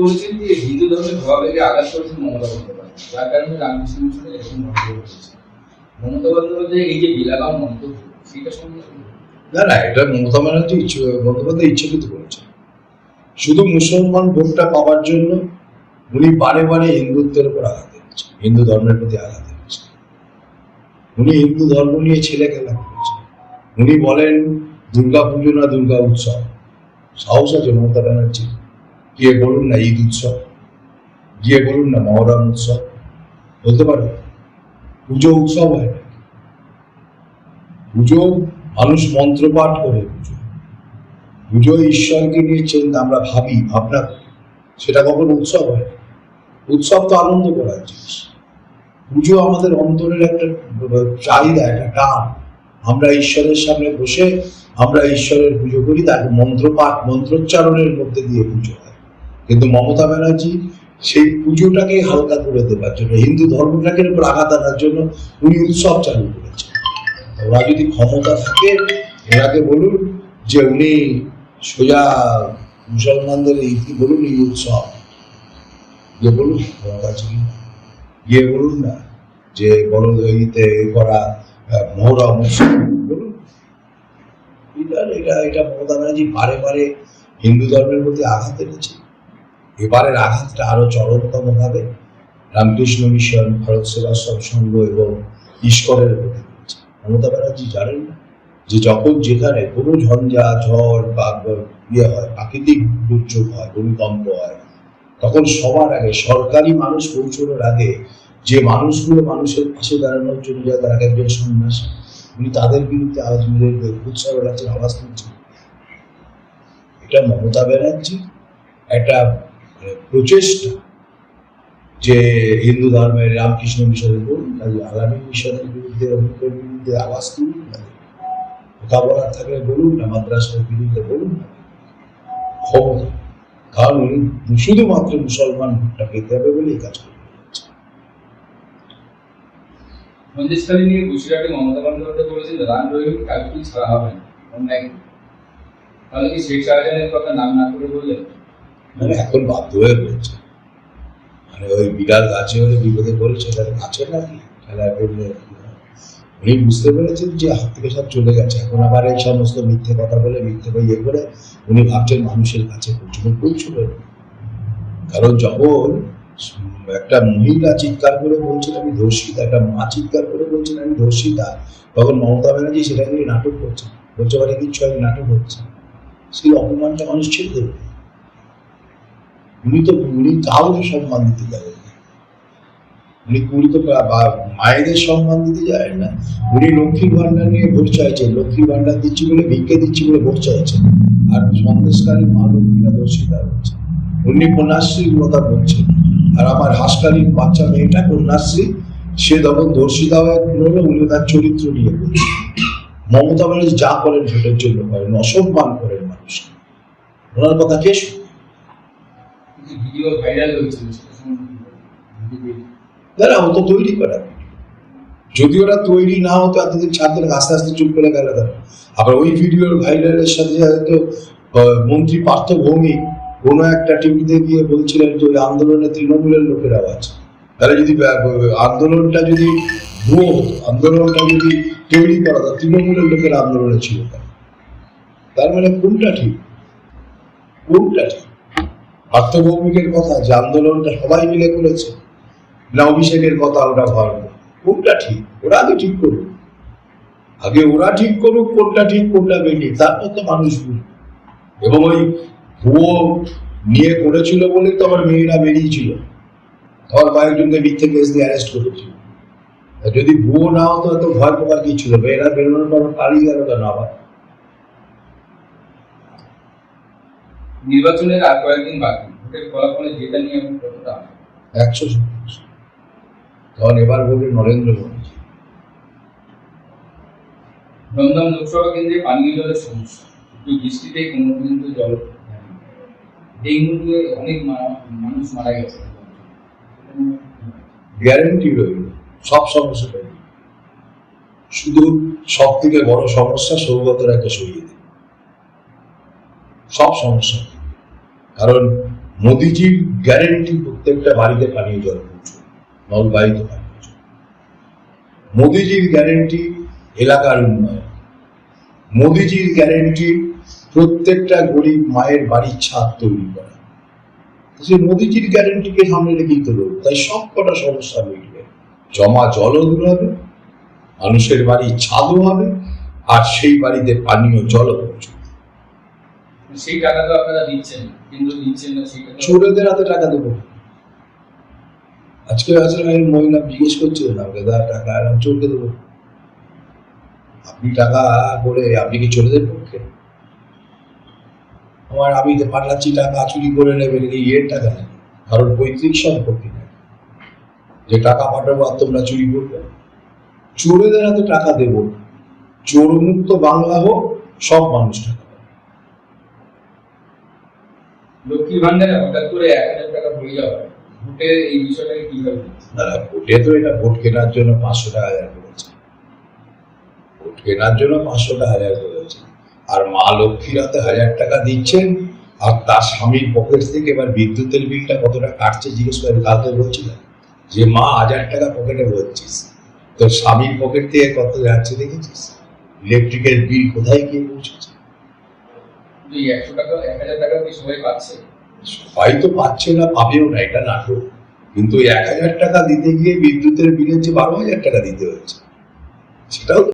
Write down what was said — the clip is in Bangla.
বলেছেন যে হিন্দু ধর্মের আঘাত করেছেন মমতা বন্দ্যোপাধ্যায়। যার কারণে রামকৃষ্ণ মন্তব্য মমতা বন্দ্যোপাধ্যায় এই যে বিলাগাম মন্তব্য, সেটা সম্বন্ধে না না, এটা মমতা ব্যানার্জি বন্দ্যোপাধ্যায় ইচ্ছাকৃত করেছে শুধু মুসলমান ভোটটা পাওয়ার জন্য উনি বারে বারে হিন্দুত্বের উপর আঘাত দিচ্ছে হিন্দু ধর্মের প্রতি আঘাত দিচ্ছে উনি হিন্দু ধর্ম নিয়ে ছেলে খেলা করেছে উনি বলেন দুর্গা পুজো না দুর্গা উৎসব। সাহস আছে মমতা ব্যানার্জি গিয়ে বলুন না ঈদ উৎসব, গিয়ে বলুন না মহরম উৎসব, বলতে পারবে? পুজো উৎসব হয় না পুজো, মানুষ মন্ত্রপাঠ করে পুজো। পুজো ঈশ্বরকে নিয়ে চিন্তা, আমরা ভাবি, ভাবনা সেটা কখনো উৎসব হয়। উৎসব তো আনন্দ করার জিনিস। পুজো আমাদের অন্তরের একটা চাহিদা, একটা টান। আমরা ঈশ্বরের সামনে বসে আমরা ঈশ্বরের পুজো করি তার মন্ত্রপাঠ মন্ত্রোচ্চারণের মধ্যে দিয়ে পুজো হয় কিন্তু মমতা ব্যানার্জি সেই পুজোটাকে হালকা করে দেওয়ার জন্য, হিন্দু ধর্মটাকে উপর আঘাত আনার জন্য উনি উৎসব চালু করেছেন। ওরা যদি ক্ষমতা থাকে এনাকে বলুন যে উনি সোজা মুসলমানদের কি বলুন, এই উৎসব। গিয়ে বলুন কাছে গিয়ে। বলুন না যে ইতে করা মহরম বলুন। এটা এটা এটা মমতা ব্যানার্জি বারে বারে হিন্দু ধর্মের প্রতি আঘাত এনেছে এবারের আঘাতটা আরও চরমতম ভাবে রামকৃষ্ণ মিশন, ভারত সেবাশ্রম সংঘ এবং ঈশ্বরের মমতা ব্যানার্জি জানেন যে যখন যেখানে কোনো ঝঞ্ঝা, ঝড় বা ইয়ে হয়, প্রাকৃতিক দুর্যোগ হয়, ভূমিকম্প হয়, তখন সবার আগে সরকারি মানুষ পৌঁছানোর আগে যে মানুষগুলো মানুষের পাশে দাঁড়ানোর জন্য যায়, তার এক একজন সন্ন্যাসী। উনি তাদের বিরুদ্ধে আওয়াজ উৎসব রাজ্যের আওয়াজ তুলছেন। এটা মমতা ব্যানার্জি, একটা প্রচেষ্টা যে হিন্দু ধর্মের রামকৃষ্ণ মিশনের বলুন আগামী মিশনের বিরুদ্ধে অমুকের বিরুদ্ধে আওয়াজ তুলুন কথা থাকলে বলুন, না মাদ্রাসার বিরুদ্ধে বলুন না ক্ষমতা। কারণ শুধুমাত্র মুসলমান ভোটটা পেতে হবে বলে এই কাজ হচ্ছে। সন্দেশখালী নিয়ে বসিরহাটে মমতা বন্দ্যোপাধ্যায় বলেছেন, রান রহিম কাউকেই ছাড়া হবে না। তাহলে কি শেখ শাহজাহানের কথা নাম না করে বললেন? মানে এখন বাধ্য হয়ে বলছে। মানে ওই বিড়াল গাছে হলে বিপদে পড়েছে তাহলে গাছে নাকি খেলা করলে উনি বুঝতে পেরেছেন যে হাত থেকে সব চলে গেছে। এখন আবার এই সমস্ত মিথ্যে কথা বলে, মিথ্যে বা ইয়ে করে উনি ভাবছেন মানুষের কাছে পৌঁছবে পৌঁছবে কারণ যখন একটা মহিলা চিৎকার করে বলছেন, আমি ধর্ষিতা। একটা মা চিৎকার করে বলছেন, আমি ধর্ষিতা। তখন মমতা ব্যানার্জি সেটা নিয়ে নাটক করছে বলছে পারে কিচ্ছু, আমি নাটক হচ্ছে। সেই অপমানটা মানুষ ছেড়ে দেবে। উনি তো উনি সম্মান দিতে যাবেন উনি উনি তো মায়েদের সম্মান দিতে যায় না। উনি লক্ষ্মী ভান্ডার নিয়ে ভোট চাইছেন, লক্ষ্মী ভান্ডার দিচ্ছি বলে, ভিক্ষে দিচ্ছি বলে ভোট চাইছেন। আর সন্দেশকারী মা লক্ষ্মীরা দর্শিতা হচ্ছে। উনি কন্যাশ্রীর কথা বলছেন। আর আমার হাসকালীর বাচ্চা মেয়েটা কন্যাশ্রী, সে তখন ধর্ষিতা হয়ে হলো উনি তার চরিত্র নিয়ে বলছেন। মমতা ব্যানার্জি যা করেন ভোটের জন্য করেন, অসম্মান করেন মানুষকে। ওনার কথা কে শুনবে? ভিডিও ও তো তৈরি করা। যদি ওরা তৈরি না হতো এতদিন ছাত্র আস্তে আস্তে চুপ করে গেল আবার ওই ভিডিওর ভাইরালের সাথে হয়তো মন্ত্রী পার্থ ভৌমিক একটা টিভিতে গিয়ে বলছিলেন যে ওই আন্দোলনে তৃণমূলের লোকের আওয়াজ তাহলে যদি আন্দোলনটা যদি ভুয়ো হতো আন্দোলনটা যদি তৈরি করা হতো তৃণমূলের লোকের আন্দোলনে ছিল? তার মানে কোনটা ঠিক? কোনটা ঠিক? পার্থ ভৌমিকের কথা, যে আন্দোলনটা সবাই মিলে করেছে, না অভিষেকের কথা ওরা ভাববে। কোনটা ঠিক? ওরা আগে ঠিক করুক। আগে ওরা ঠিক করুক, কোনটা ঠিক, কোনটা বেঠিক, তারপর তো মানুষ বুঝবে। এবং ওই ভুয়ো নিয়ে করেছিল বলেই তো আমার মেয়েরা বেরিয়েছিল। আমার কয়েকজনকে মিথ্যে কেস দিয়ে অ্যারেস্ট করেছিল। যদি ভুয়ো না হতো, এত ভয় পাওয়ার কি ছিল? মেয়েরা বেরোনোর পর পালিয়ে গেল কেন আবার? নির্বাচনের আর কয়েকদিন বাকি। ভোটের ফলাফলে যেটা নিয়ে আপনি কতটা একশো শতাংশ। তখন এবার বলবে নরেন্দ্র মোদী। দমদম লোকসভা কেন্দ্রে পানীয় জলের সমস্যা। একটু বৃষ্টিতেই কোনো কিন্তু জল ডেঙ্গু অনেক মানুষ মারা গেছে। গ্যারেন্টি রইল। সব সমস্যা রইল শুধু সব থেকে বড় সমস্যা সৌগতরাকে সরিয়ে দিন সব সমস্যা। কারণ মোদিজির গ্যারেন্টি প্রত্যেকটা বাড়িতে পানীয় জল পৌঁছবে নলবাহিত পানীয় জল মোদিজির গ্যারেন্টি এলাকার উন্নয়ন। মোদিজির গ্যারেন্টি প্রত্যেকটা গরিব মায়ের বাড়ির ছাদ তৈরি করা। যে মোদিজির গ্যারেন্টিকে সামনে রেখেই তো লোক তাই সব কটা সমস্যা মিটবে। জমা জলও দূর হবে মানুষের বাড়ির ছাদও হবে, আর সেই বাড়িতে পানীয় জলও পৌঁছবে। সেই টাকা তো আপনারা দিচ্ছেন কিন্তু দিচ্ছেন না সেই চোরেদের হাতে টাকা দেবো। আজকে আছে মহিলা জিজ্ঞেস করছিলেন আমাকে দাদা টাকা আর আমি চোরকে দেবো। আপনি টাকা করে, আপনি কি চোরদের পক্ষে? আমার আমি পাঠাচ্ছি টাকা, চুরি করে নেবেন, এই এর টাকা নেই। কারণ পৈতৃক সম্পত্তি নেই। যে টাকা পাঠাবো আর তোমরা চুরি করবে। চোরেদের হাতে টাকা দেব। চোর মুক্ত বাংলা হোক, সব মানুষ টাকা ভান্ডারে হঠাৎ করে এক হাজার টাকা ভরে যাওয়া ভোটে এই বিষয়টাকে কীভাবে ভোটে তো এটা ভোট কেনার জন্য পাঁচশো টাকা হাজার করেছে ভোট কেনার জন্য পাঁচশো টাকা হাজার করেছে আর মা লক্ষ্মীর হাতে হাজার টাকা দিচ্ছেন, আর তার স্বামীর পকেট থেকে এবার বিদ্যুতের বিলটা কতটা কাটছে জিজ্ঞেস করে কালকে বলছিলাম, যে মা হাজার টাকা পকেটে ভরছিস, তোর স্বামীর পকেট থেকে কত যাচ্ছে দেখেছিস? ইলেকট্রিকের বিল কোথায় গিয়ে পৌঁছেছে? এই একশো টাকা, এক হাজার টাকা কি সবাই পাচ্ছে? সবাই তো পাচ্ছে না, পাবেও না, এটা নাটক। কিন্তু এক হাজার টাকা দিতে গিয়ে বিদ্যুতের বিলের যে বারো হাজার টাকা দিতে হচ্ছে সেটাও